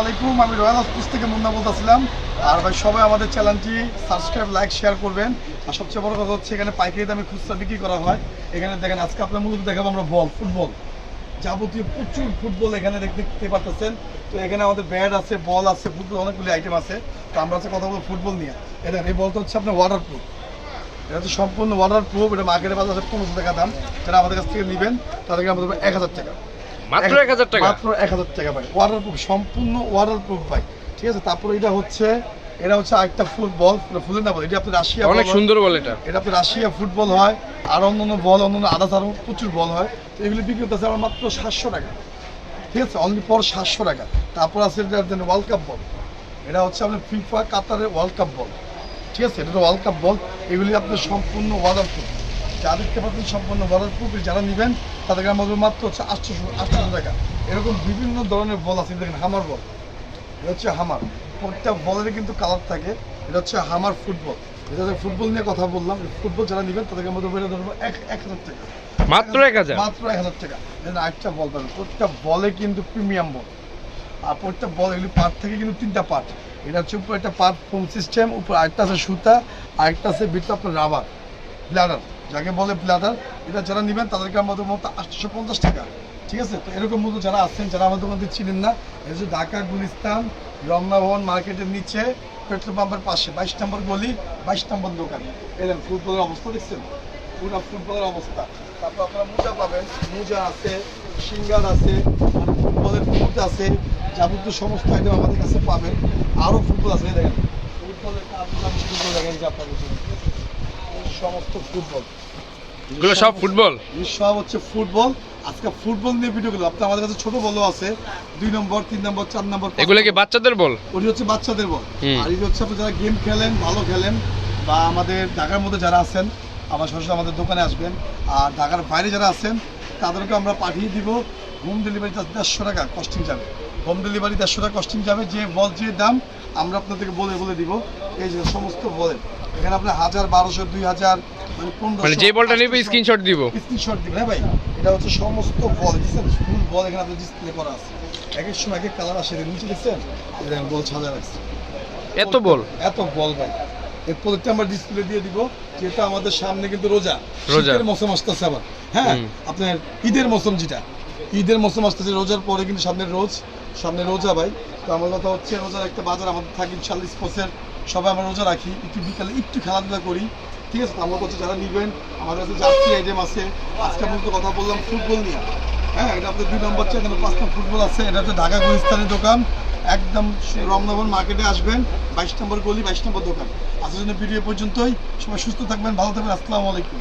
আলাইকুম। আমি রয়্যাল আর সবাই আমাদের সাবস্ক্রাইব, লাইক, শেয়ার করবেন। আর সবচেয়ে বড় কথা হচ্ছে, এখানে পাইকারি দামে খুচরা বিক্রি করা হয়। এখানে দেখেন, আজকে আপনার মূলত আমরা বল, ফুটবল। যাবতীয় প্রচুর ফুটবল এখানে দেখতে পারতেছেন। তো এখানে আমাদের ব্যাট আছে, বল আছে অনেকগুলি আইটেম আছে। তো আমরা কথা বলব ফুটবল নিয়ে। হচ্ছে আপনার এটা হচ্ছে সম্পূর্ণ এটা আমাদের কাছ থেকে নেবেন, তাদেরকে এক হাজার টাকা। মাত্র এক হাজার টাকা। মাত্র এক হাজার টাকা ভাই। ওয়াটার প্রুফ সম্পূর্ণ ওয়াটার প্রুফ ভাই। ঠিক আছে তারপরে এটা হচ্ছে এটা হচ্ছে আরেকটা ফুটবল ফুলের না বল এটা আপনার রাশিয়া অনেক সুন্দর বল এটা। এটা আপনার রাশিয়া ফুটবল হয় আর অন্যান্য বল অন্যান্য আদার্স আরও প্রচুর বল হয়। তো এগুলি বিক্রি করতেছে আমার মাত্র সাতশো টাকা। ঠিক আছে অনলি পর সাতশো টাকা। তারপর আছে এটা ওয়ার্ল্ড কাপ বল। এটা হচ্ছে আপনার ফিফা কাতারের ওয়ার্ল্ড কাপ বল। ঠিক আছে এটা ওয়ার্ল্ড কাপ বল। এগুলি আপনার সম্পূর্ণ ওয়াটার প্রুফ যা দেখতে পাচ্ছেন সম্পূর্ণ ওয়াটার যারা নেবেন তাদেরকে আমাদের মাত্র হচ্ছে আটশোশো আটশোশো টাকা। এরকম বিভিন্ন ধরনের বল আছে দেখেন হামার বল। এটা হচ্ছে হামার প্রত্যেকটা বলেরই কিন্তু কালার থাকে। এটা হচ্ছে হামার ফুটবল এটা ফুটবল নিয়ে কথা বললাম। ফুটবল যারা নেবেন তাদেরকে আমাদের বেড়ে ধরবো এক এক হাজার টাকা। মাত্র এক হাজার? মাত্র এক হাজার টাকা। আরেকটা বল পাবেন। প্রত্যেকটা বলে কিন্তু প্রিমিয়াম বল। আর প্রত্যেকটা বল এগুলি পার্ট থেকে কিন্তু তিনটা পার্ট এটা হচ্ছে উপরে একটা পার্ট ফোম সিস্টেম উপর আরেকটা আছে সুতা আরেকটা আছে ভিতরে আপনার রাবার ব্লাডার যাকে বলে ব্লাডার এটা যারা নেবেন তাদেরকে আমাদের মতো আটশো পঞ্চাশ টাকা। ঠিক আছে? তো এরকম মতো যারা আছেন, যারা আমাদের মধ্যে ছিলেন না হচ্ছে ঢাকা, গুলিস্তান, রমনা ভবন মার্কেটের নিচে, পেট্রোল পাম্পের পাশে, বাইশ নম্বর গলি, বাইশ নম্বর দোকান। এলেন ফুটবলের অবস্থা দেখছেন? পুরো ফুটবলের অবস্থা। তারপর আপনারা মোজা পাবেন। মোজা আছে, সিঙ্গার আছে ফুটবলের ফুট আছে, যাবতীয় সমস্ত আইটেম আমাদের কাছে পাবেন। আরও ফুটবল আছে দেখেন। ফুটবলের দেখেন যে আপনাদের সমস্ত ফুটবল। এগুলো সব ফুটবল? সব হচ্ছে ফুটবল। আজকে ফুটবল নিয়ে ভিডিও আপনার আমাদের কাছে ছোট বলও আছে। দুই নম্বর তিন নম্বর চার নম্বর এগুলো কি বাচ্চাদের বল? ওটি হচ্ছে বাচ্চাদের বল। আর এই হচ্ছে আপনি যারা গেম খেলেন ভালো খেলেন বা আমাদের ঢাকার মধ্যে যারা আছেন আমার সরাসরি আমাদের দোকানে আসবেন। আর ঢাকার বাইরে যারা আছেন তাদেরকে আমরা পাঠিয়ে দিব। হোম ডেলিভারি দেড়শো টাকা কস্টিং যাবে। হোম ডেলিভারি দেড়শো টাকা কস্টিং যাবে। যে বল যে দাম আমরা আপনাদেরকে বলে বলে দিব। এই যে সমস্ত বলেন এখানে আপনার হাজার বারোশো দুই হাজার মানে মানে যে বলটা নেবে স্ক্রিনশট দিব। স্ক্রিনশট দিবেন হ্যাঁ ভাই এটা হচ্ছে সমস্ত বল দেখছেন ফুল বল এখানে আপনার ডিসপ্লে করা আছে। এক এক সময় এক এক কালার আসে। নিচে দেখছেন? দেখেন বল সাজা রাখছে। এত বল? এত বল ভাই। এর প্রত্যেকটা আমরা ডিসপ্লে দিয়ে দিব যেটা আমাদের সামনে কিন্তু রোজা। রোজা। শীতের মৌসুম আসতেছে আবার। হ্যাঁ আপনার ঈদের মৌসুম যেটা। ঈদের মৌসুম আসতেছে রোজার পরে কিন্তু সামনে রোজ সামনে রোজা ভাই। তো আমার কথা হচ্ছে রোজার একটা বাজার আমাদের থাকি চাল্লিশ পথের সবাই আমরা রোজা রাখি, একটু বিকালে একটু খেলাধুলা করি। ঠিক আছে? আমার কাছে যারা নিবেন, আমার কাছে জার্সি আইটেম আছে, আজকে আমি কথা বললাম ফুটবল নিয়ে। হ্যাঁ এটা আপনার দুই নম্বর চেয়ে এখানে পাঁচটা ফুটবল আছে, এটা হচ্ছে ঢাকা গুলিস্তানের দোকান। একদম রমনগর মার্কেটে আসবেন, বাইশ নম্বর গলি, বাইশ নম্বর দোকান। আজকের জন্য ভিডিও পর্যন্তই। সবাই সুস্থ থাকবেন, ভালো থাকবেন, আসসালামু আলাইকুম।